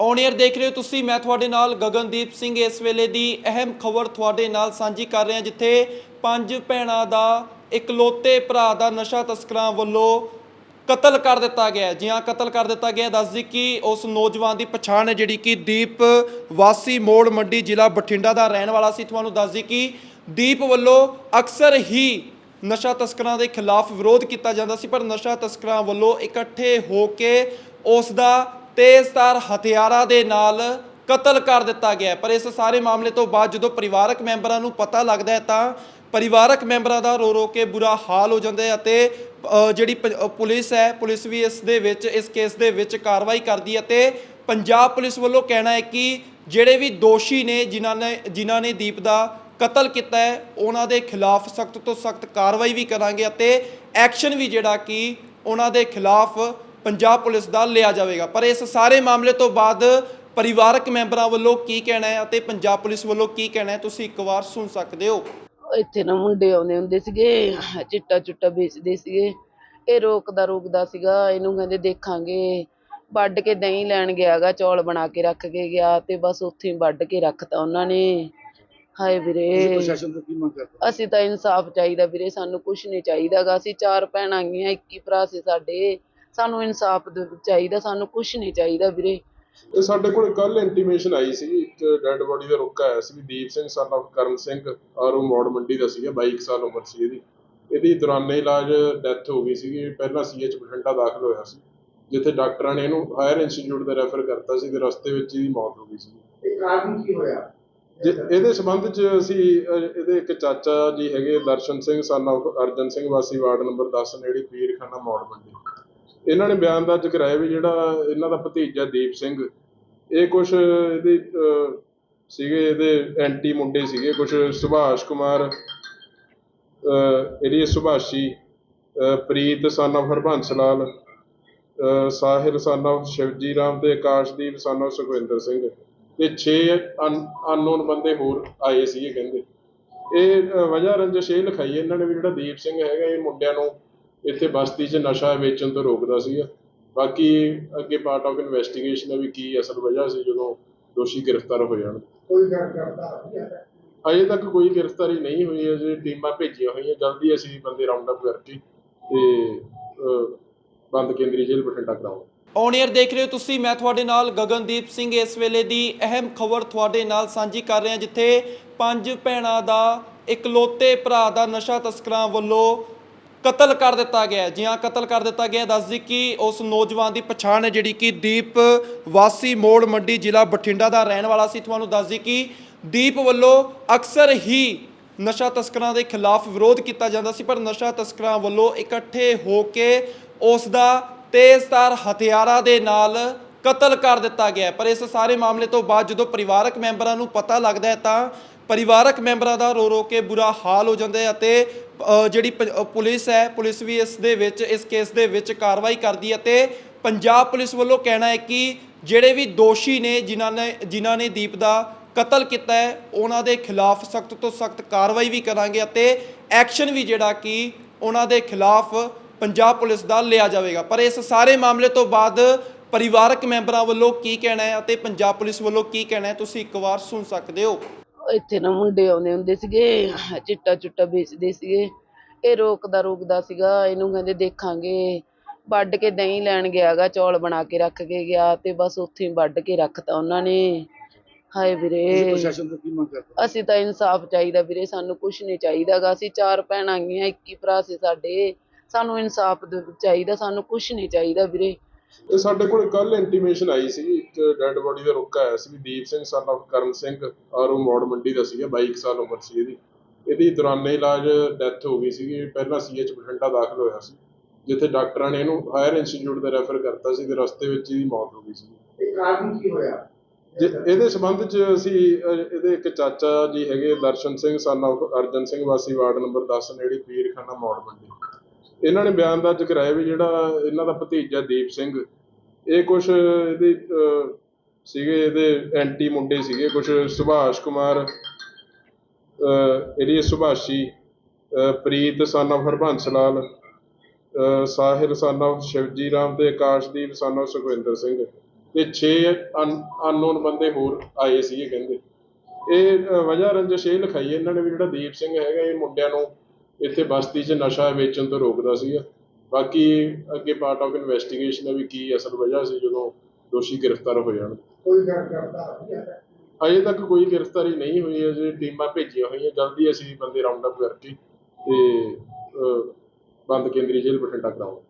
On air ਦੇਖ ਰਹੇ ਹੋ ਤੁਸੀਂ, ਮੈਂ ਤੁਹਾਡੇ ਨਾਲ ਗਗਨਦੀਪ ਸਿੰਘ ਇਸ ਵੇਲੇ ਦੀ ਅਹਿਮ ਖਬਰ ਤੁਹਾਡੇ ਨਾਲ ਸਾਂਝੀ ਕਰ ਰਿਹਾ, ਜਿੱਥੇ ਪੰਜ ਭੈਣਾਂ ਦਾ ਇਕਲੌਤੇ ਭਰਾ ਦਾ ਨਸ਼ਾ ਤਸਕਰਾਂ ਵੱਲੋਂ ਕਤਲ ਕਰ ਦਿੱਤਾ ਗਿਆ ਜੀ ਹਾਂ, ਕਤਲ ਕਰ ਦਿੱਤਾ ਗਿਆ ਦੱਸਦੀ ਕਿ ਉਸ ਨੌਜਵਾਨ ਦੀ ਪਛਾਣ ਹੈ, ਜਿਹੜੀ ਕਿ ਦੀਪ ਵਾਸੀ ਮੋੜ ਮੰਡੀ ਜ਼ਿਲ੍ਹਾ ਬਠਿੰਡਾ ਦਾ ਰਹਿਣ ਵਾਲਾ ਸੀ। ਤੁਹਾਨੂੰ ਦੱਸਦੀ ਕਿ ਦੀਪ ਵੱਲੋਂ ਅਕਸਰ ਹੀ ਨਸ਼ਾ ਤਸਕਰਾਂ ਦੇ ਖਿਲਾਫ ਵਿਰੋਧ ਕੀਤਾ ਜਾਂਦਾ ਸੀ, ਪਰ ਨਸ਼ਾ ਤਸਕਰਾਂ ਵੱਲੋਂ ਇਕੱਠੇ ਹੋ ਕੇ ਉਸ ਦਾ ਤੇਜ਼ਧਾਰ ਹਥਿਆਰਾਂ ਦੇ ਨਾਲ ਕਤਲ ਕਰ ਦਿੱਤਾ ਗਿਆ ਪਰ ਇਸ ਸਾਰੇ ਮਾਮਲੇ ਤੋਂ ਬਾਅਦ ਜਦੋਂ ਪਰਿਵਾਰਕ ਮੈਂਬਰਾਂ ਨੂੰ ਪਤਾ ਲੱਗਦਾ ਹੈ ਤਾਂ ਪਰਿਵਾਰਕ ਮੈਂਬਰਾਂ ਦਾ ਰੋ ਰੋ ਕੇ ਬੁਰਾ ਹਾਲ ਹੋ ਜਾਂਦਾ ਹੈ ਅਤੇ ਜਿਹੜੀ ਪ- ਪੁਲਿਸ ਹੈ, ਪੁਲਿਸ ਵੀ ਇਸ ਦੇ ਵਿੱਚ, ਇਸ ਕੇਸ ਦੇ ਵਿੱਚ ਕਾਰਵਾਈ ਕਰਦੀ ਹੈ ਤੇ ਪੰਜਾਬ ਪੁਲਿਸ ਵੱਲੋਂ ਕਹਿਣਾ ਹੈ ਕਿ ਜਿਹੜੇ ਵੀ ਦੋਸ਼ੀ ਨੇ, ਜਿਨ੍ਹਾਂ ਨੇ ਜਿਨ੍ਹਾਂ ਨੇ ਦੀਪ ਦਾ ਕਤਲ ਕੀਤਾ ਹੈ, ਉਹਨਾਂ ਦੇ ਖਿਲਾਫ ਸਖਤ ਤੋਂ ਸਖਤ ਕਾਰਵਾਈ ਵੀ ਕਰਾਂਗੇ ਅਤੇ ਐਕਸ਼ਨ ਵੀ ਜਿਹੜਾ ਕਿ ਉਹਨਾਂ ਦੇ ਖਿਲਾਫ ਪੰਜਾਬ ਪੁਲਿਸ ਦਾ ਲਿਆ ਜਾਵੇਗਾ। ਪਰ ਇਸ ਸਾਰੇ ਮਾਮਲੇ ਤੋਂ ਬਾਅਦ ਪਰਿਵਾਰਕ ਮੈਂਬਰਾਂ ਵੱਲੋਂ ਕੀ ਕਹਿਣਾ ਹੈ ਅਤੇ ਪੰਜਾਬ ਪੁਲਿਸ ਵੱਲੋਂ ਕੀ ਕਹਿਣਾ ਹੈ ਤੁਸੀਂ ਇੱਕ ਵਾਰ ਸੁਣ ਸਕਦੇ ਹੋ। ਇੱਥੇ ਨਾ ਮੁੰਡੇ ਆਉਂਦੇ ਹੁੰਦੇ ਸੀਗੇ ਚਿੱਟਾ ਚੁੱਟਾ ਵੇਚਦੇ ਸੀਗੇ। ਇਹ ਰੋਕਦਾ ਰੋਕਦਾ ਸੀਗਾ ਇਹਨੂੰ ਕਹਿੰਦੇ ਦੇਖਾਂਗੇ। ਵੱਢ ਕੇ ਦਹੀਂ ਲੈਣ ਗਿਆਗਾ ਚੌਲ ਬਣਾ ਕੇ ਰੱਖ ਕੇ ਗਿਆ ਤੇ ਬਸ ਉੱਥੇ ਹੀ ਵੱਢ ਕੇ ਰੱਖਤਾ ਉਹਨਾਂ ਨੇ। ਹਾਏ ਵੀਰੇ। ਅਸੀਂ ਤਾਂ ਇਨਸਾਫ ਚਾਹੀਦਾ ਵੀਰੇ ਸਾਨੂੰ ਕੁਝ ਨਹੀਂ ਚਾਹੀਦਾਗਾ। ਅਸੀਂ ਚਾਰ ਭੈਣਾਂ ਗੀਆਂ ਇੱਕ ਹੀ ਭਰਾ ਸੀ ਸਾਡੇ। ਸਾਨੂੰ ਇਨਸਾਫ ਚਾਹੀਦਾ ਸਾਨੂੰ ਕੁਝ ਨਹੀਂ ਚਾਹੀਦਾ ਵੀਰੇ। ਇਹ ਸਾਡੇ ਕੋਲ ਕੱਲ ਇੰਟੀਮੇਸ਼ਨ ਆਈ ਸੀ ਇੱਕ ਡੈੱਡ ਬੋਡੀ ਦਾ ਰੁਕਾ ਆਇਆ ਸੀ ਵੀ ਦੀਪ ਸਿੰਘ son of ਕਰਨ ਸਿੰਘ ਆਰੋ ਮੋੜ ਮੰਡੀ ਦਾ ਸੀਗਾ 22 ਕੁ ਸਾਲ ਉਮਰ ਸੀ ਇਹਦੀ। ਇਹਦੀ ਦੌਰਾਨੇ ਇਲਾਜ ਡੈਥ ਹੋ ਗਈ ਸੀਗੀ ਪਹਿਲਾਂ ਸੀਐਚ ਬਠਿੰਡਾ ਦਾਖਲ ਹੋਇਆ ਸੀ ਜਿੱਥੇ ਡਾਕਟਰਾਂ ਨੇ ਇਹਨੂੰ ਹਾਇਰ ਇੰਸਟੀਚਿਊਟ ਤੇ ਰੈਫਰ ਕਰਤਾ ਸੀ ਤੇ ਰਸਤੇ ਵਿੱਚ ਇਹਦੀ ਮੌਤ ਹੋ ਗਈ ਸੀ। ਇਹ ਕਾਰਨ ਕੀ ਹੋਇਆ? ਜੇ ਇਹਦੇ ਸੰਬੰਧ 'ਚ ਅਸੀਂ ਇਹਦੇ ਇੱਕ ਚਾਚਾ ਜੀ ਹੈਗੇ ਦਰਸ਼ਨ ਸਿੰਘ son of ਅਰਜਨ ਸਿੰਘ ਵਾਸੀ ਵਾਰਡ ਨੰਬਰ 10 ਨੇੜੇ ਪੀਰਖਾਨਾ ਮੋੜ ਮੰਡੀ। ਇਹਨਾਂ ਨੇ ਬਿਆਨ ਦਰਜ ਕਰਾਇਆ ਵੀ ਜਿਹੜਾ ਇਹਨਾਂ ਦਾ ਭਤੀਜਾ ਦੀਪ ਸਿੰਘ ਇਹ ਕੁਝ ਇਹਦੇ ਸੀਗੇ ਇਹਦੇ ਐਂਟੀ ਮੁੰਡੇ ਸੀਗੇ ਕੁਝ ਸੁਭਾਸ਼ ਕੁਮਾਰ ਅਹ, ਇਹਦੀ ਸੁਭਾਸ਼ੀ ਅਹ, ਪ੍ਰੀਤ ਸਨ of Harbans Lal uh, Sahil son of Shivji Ram ਤੇ ਆਕਾਸ਼ਦੀਪ ਸਨ of ਸੁਖਵਿੰਦਰ ਸਿੰਘ। ਤੇ 6 ਅਨਨੋਨ ਬੰਦੇ ਹੋਰ ਆਏ ਸੀਗੇ ਕਹਿੰਦੇ। ਇਹ ਵਜ੍ਹਾ ਰੰਜਿਸ਼ ਇਹ ਲਿਖਾਈ ਇਹਨਾਂ ਨੇ ਵੀ ਜਿਹੜਾ ਦੀਪ ਸਿੰਘ ਹੈਗਾ ਇਹ ਮੁੰਡਿਆਂ ਨੂੰ ਇੱਥੇ ਬਸਤੀ 'ਚ ਨਸ਼ਾ ਵੇਚਣ ਤੋਂ ਰੋਕਦਾ ਸੀਗਾ। ਬਾਕੀ ਅੱਗੇ ਪਾਰਟ ਆਫ ਇਨਵੈਸਟੀਗੇਸ਼ਨ ਹੈ ਵੀ ਕੀ ਅਸਲ ਵਜ੍ਹਾ ਸੀ ਜਦੋਂ ਦੋਸ਼ੀ ਗ੍ਰਿਫਤਾਰ ਹੋ ਜਾਣ। ਕੋਈ ਅਜੇ ਤੱਕ ਕੋਈ ਗ੍ਰਿਫਤਾਰੀ ਨਹੀਂ ਹੋਈ ਹੈ ਜੇ ਟੀਮਾਂ ਭੇਜੀਆਂ ਹੋਈਆਂ। ਜਲਦੀ ਅਸੀਂ ਬੰਦੇ ਰਾਉਂਡ ਅਪ ਕਰਕੇ ਤੇ ਬੰਦ ਕੇਂਦਰੀ ਜੇਲ੍ਹ ਬਠਿੰਡਾ ਕਰਾਵਾਂਗੇ। ਔਨ 에ਅਰ ਦੇਖ ਰਹੇ ਹੋ ਤੁਸੀਂ ਮੈਂ ਤੁਹਾਡੇ ਨਾਲ ਗਗਨਦੀਪ ਸਿੰਘ। ਇਸ ਵੇਲੇ ਦੀ ਅਹਿਮ ਖਬਰ ਤੁਹਾਡੇ ਨਾਲ ਸਾਂਝੀ ਕਰ ਰਿਹਾ ਜਿੱਥੇ ਪੰਜ ਭੈਣਾਂ ਦਾ ਇਕਲੌਤੇ ਭਰਾ ਦਾ ਨਸ਼ਾ ਤਸਕਰਾਂ ਵੱਲੋਂ ਕਤਲ ਕਰ ਦਿੱਤਾ ਗਿਆ ਹੈ। ਜੀ ਹਾਂ ਕਤਲ ਕਰ ਦਿੱਤਾ ਗਿਆ ਹੈ। ਦੱਸ ਦਈਏ ਕਿ ਉਸ ਨੌਜਵਾਨ ਦੀ ਪਛਾਣ ਹੈ, ਜਿਹੜੀ ਕਿ ਦੀਪ ਵਾਸੀ ਮੋੜ ਮੰਡੀ ਜ਼ਿਲ੍ਹਾ ਬਠਿੰਡਾ ਦਾ ਰਹਿਣ ਵਾਲਾ ਸੀ ਤੁਹਾਨੂੰ ਦੱਸ ਦਈਏ ਕਿ ਦੀਪ ਵੱਲੋਂ ਅਕਸਰ ਹੀ ਨਸ਼ਾ ਤਸਕਰਾਂ ਦੇ ਖਿਲਾਫ ਵਿਰੋਧ ਕੀਤਾ ਜਾਂਦਾ ਸੀ, ਪਰ ਨਸ਼ਾ ਤਸਕਰਾਂ ਵੱਲੋਂ ਇਕੱਠੇ ਹੋ ਕੇ ਉਸ ਦਾ ਤੇਜ਼ਧਾਰ ਹਥਿਆਰਾਂ ਦੇ ਨਾਲ ਕਤਲ ਕਰ ਦਿੱਤਾ ਗਿਆ ਹੈ। ਪਰ ਇਸ ਸਾਰੇ ਮਾਮਲੇ ਤੋਂ ਬਾਅਦ ਜਦੋਂ ਪਰਿਵਾਰਕ ਮੈਂਬਰਾਂ ਨੂੰ ਪਤਾ ਲੱਗਦਾ ਹੈ, ਤਾਂ ਪਰਿਵਾਰਕ ਮੈਂਬਰਾਂ ਦਾ ਰੋ ਰੋ ਕੇ ਬੁਰਾ ਹਾਲ ਹੋ ਜਾਂਦਾ ਹੈ ਅਤੇ ਜਿਹੜੀ ਪ- ਪੁਲਿਸ ਹੈ, ਪੁਲਿਸ ਵੀ ਇਸ ਦੇ ਵਿੱਚ, ਇਸ ਕੇਸ ਦੇ ਵਿੱਚ ਕਾਰਵਾਈ ਕਰਦੀ ਹੈ ਤੇ ਪੰਜਾਬ ਪੁਲਿਸ ਵੱਲੋਂ ਕਹਿਣਾ ਹੈ ਕਿ ਜਿਹੜੇ ਵੀ ਦੋਸ਼ੀ ਨੇ, ਜਿਨ੍ਹਾਂ ਨੇ ਜਿਨ੍ਹਾਂ ਨੇ ਦੀਪ ਦਾ ਕਤਲ ਕੀਤਾ ਹੈ, ਉਹਨਾਂ ਦੇ ਖਿਲਾਫ ਸਖਤ ਤੋਂ ਸਖਤ ਕਾਰਵਾਈ ਵੀ ਕਰਾਂਗੇ ਅਤੇ ਐਕਸ਼ਨ ਵੀ ਜਿਹੜਾ ਕਿ ਉਹਨਾਂ ਦੇ ਖਿਲਾਫ ਪੰਜਾਬ ਪੁਲਿਸ ਦਾ ਲਿਆ ਜਾਵੇਗਾ। ਪਰ ਇਸ ਸਾਰੇ ਮਾਮਲੇ ਤੋਂ ਬਾਅਦ ਪਰਿਵਾਰਕ ਮੈਂਬਰਾਂ ਵੱਲੋਂ ਕੀ ਕਹਿਣਾ ਹੈ ਅਤੇ ਪੰਜਾਬ ਪੁਲਿਸ ਵੱਲੋਂ ਕੀ ਕਹਿਣਾ ਹੈ, ਤੁਸੀਂ ਇੱਕ ਵਾਰ ਸੁਣ ਸਕਦੇ ਹੋ। ਇੱਥੇ ਨਾ ਮੁੰਡੇ ਆਉਂਦੇ ਹੁੰਦੇ ਸੀਗੇ ਚਿੱਟਾ ਚੁੱਟਾ ਵੇਚਦੇ ਸੀਗੇ ਇਹ ਰੋਕਦਾ ਰੋਕਦਾ ਸੀਗਾ ਇਹਨੂੰ ਕਹਿੰਦੇ ਦੇਖਾਂਗੇ। ਵੱਢ ਕੇ ਦਹੀਂ ਲੈਣ ਗਿਆਗਾ ਚੌਲ ਬਣਾ ਕੇ ਰੱਖ ਕੇ ਗਿਆ ਤੇ ਬਸ ਉੱਥੇ ਹੀ ਵੱਢ ਕੇ ਰੱਖਤਾ ਉਹਨਾਂ ਨੇ। ਹਾਏ ਵੀਰੇ। ਪ੍ਰਸ਼ਾਸਨ ਤੋਂ ਕੀ ਮੰਗ ਕਰਦੇ? ਅਸੀਂ ਤਾਂ ਇਨਸਾਫ ਚਾਹੀਦਾ ਵੀਰੇ ਸਾਨੂੰ ਕੁਝ ਨਹੀਂ ਚਾਹੀਦਾਗਾ। ਅਸੀਂ ਚਾਰ ਭੈਣਾਂ ਗੀਆਂ ਇੱਕ ਹੀ ਭਰਾ ਸੀ ਸਾਡੇ। ਸਾਨੂੰ ਇਨਸਾਫ ਚਾਹੀਦਾ ਸਾਨੂੰ ਕੁਝ ਨਹੀਂ ਚਾਹੀਦਾ ਵੀਰੇ। ਇਹ ਸਾਡੇ ਕੋਲ ਕੱਲ ਇੰਟੀਮੇਸ਼ਨ ਆਈ ਸੀ ਇੱਕ ਡੈੱਡ ਬੋਡੀ ਦਾ ਰੁਕਾ ਆਇਆ ਸੀ ਵੀ ਦੀਪ ਸਿੰਘ son of ਕਰਨ ਸਿੰਘ ਆਰੋ ਮੋੜ ਮੰਡੀ ਦਾ ਸੀਗਾ 22 ਕੁ ਸਾਲ ਉਮਰ ਸੀ ਇਹਦੀ। ਇਹਦੀ ਦੌਰਾਨੇ ਇਲਾਜ ਡੈਥ ਹੋ ਗਈ ਸੀਗੀ ਪਹਿਲਾਂ ਸੀਐਚ ਬਠਿੰਡਾ ਦਾਖਲ ਹੋਇਆ ਸੀ ਜਿੱਥੇ ਡਾਕਟਰਾਂ ਨੇ ਇਹਨੂੰ ਹਾਇਰ ਇੰਸਟੀਚਿਊਟ ਤੇ ਰੈਫਰ ਕਰਤਾ ਸੀ ਤੇ ਰਸਤੇ ਵਿੱਚ ਇਹਦੀ ਮੌਤ ਹੋ ਗਈ ਸੀ। ਇਹ ਕਾਰਨ ਕੀ ਹੋਇਆ? ਇਹਦੇ ਸੰਬੰਧ 'ਚ ਅਸੀਂ ਇਹਦੇ ਇੱਕ ਚਾਚਾ ਜੀ ਹੈਗੇ ਦਰਸ਼ਨ ਸਿੰਘ son of ਅਰਜਨ ਸਿੰਘ ਵਾਸੀ ਵਾਰਡ ਨੰਬਰ 10 ਨੇੜੇ ਪੀਰਖਾਨਾ ਮੋੜ ਮੰਡੀ। ਇਹਨਾਂ ਨੇ ਬਿਆਨ ਦਰਜ ਕਰਾਇਆ ਵੀ ਜਿਹੜਾ ਇਹਨਾਂ ਦਾ ਭਤੀਜਾ ਦੀਪ ਸਿੰਘ ਇਹ ਕੁਝ ਇਹਦੇ ਸੀਗੇ ਇਹਦੇ ਐਂਟੀ ਮੁੰਡੇ ਸੀਗੇ ਕੁਝ ਸੁਭਾਸ਼ ਕੁਮਾਰ ਅਹ, ਇਹਦੀ ਸੁਭਾਸ਼ੀ ਪ੍ਰੀਤ ਸਨ of Harbans Lal uh, Sahil son of Shivji Ram ਤੇ ਆਕਾਸ਼ਦੀਪ ਸਨ of ਸੁਖਵਿੰਦਰ ਸਿੰਘ ਤੇ 6 ਅਨਨੋਨ ਬੰਦੇ ਹੋਰ ਆਏ ਸੀਗੇ ਕਹਿੰਦੇ। ਇਹ ਵਜ੍ਹਾ ਰੰਜਿਸ਼ ਇਹ ਲਿਖਾਈ ਇਹਨਾਂ ਨੇ ਵੀ ਜਿਹੜਾ ਦੀਪ ਸਿੰਘ ਹੈਗਾ ਇਹ ਮੁੰਡਿਆਂ ਨੂੰ ਇੱਥੇ ਬਸਤੀ 'ਚ ਨਸ਼ਾ ਵੇਚਣ ਤੋਂ ਰੋਕਦਾ ਸੀਗਾ। ਬਾਕੀ ਅੱਗੇ ਪਾਰਟ ਆਫ ਇਨਵੈਸਟੀਗੇਸ਼ਨ ਹੈ ਵੀ ਕੀ ਅਸਲ ਵਜ੍ਹਾ ਸੀ ਜਦੋਂ ਦੋਸ਼ੀ ਗ੍ਰਿਫਤਾਰ ਹੋ ਜਾਣ। ਕੋਈ ਹੈ ਅਜੇ ਤੱਕ ਕੋਈ ਗ੍ਰਿਫਤਾਰੀ ਨਹੀਂ ਹੋਈ ਅਜੇ ਟੀਮਾਂ ਭੇਜੀਆਂ ਹੋਈਆਂ। ਜਲਦੀ ਅਸੀਂ ਬੰਦੇ ਰਾਉਂਡ ਅਪ ਕਰਕੇ ਤੇ ਬੰਦ ਕੇਂਦਰੀ ਜੇਲ੍ਹ ਬਠਿੰਡਾ ਕਰਾਵਾਂਗੇ।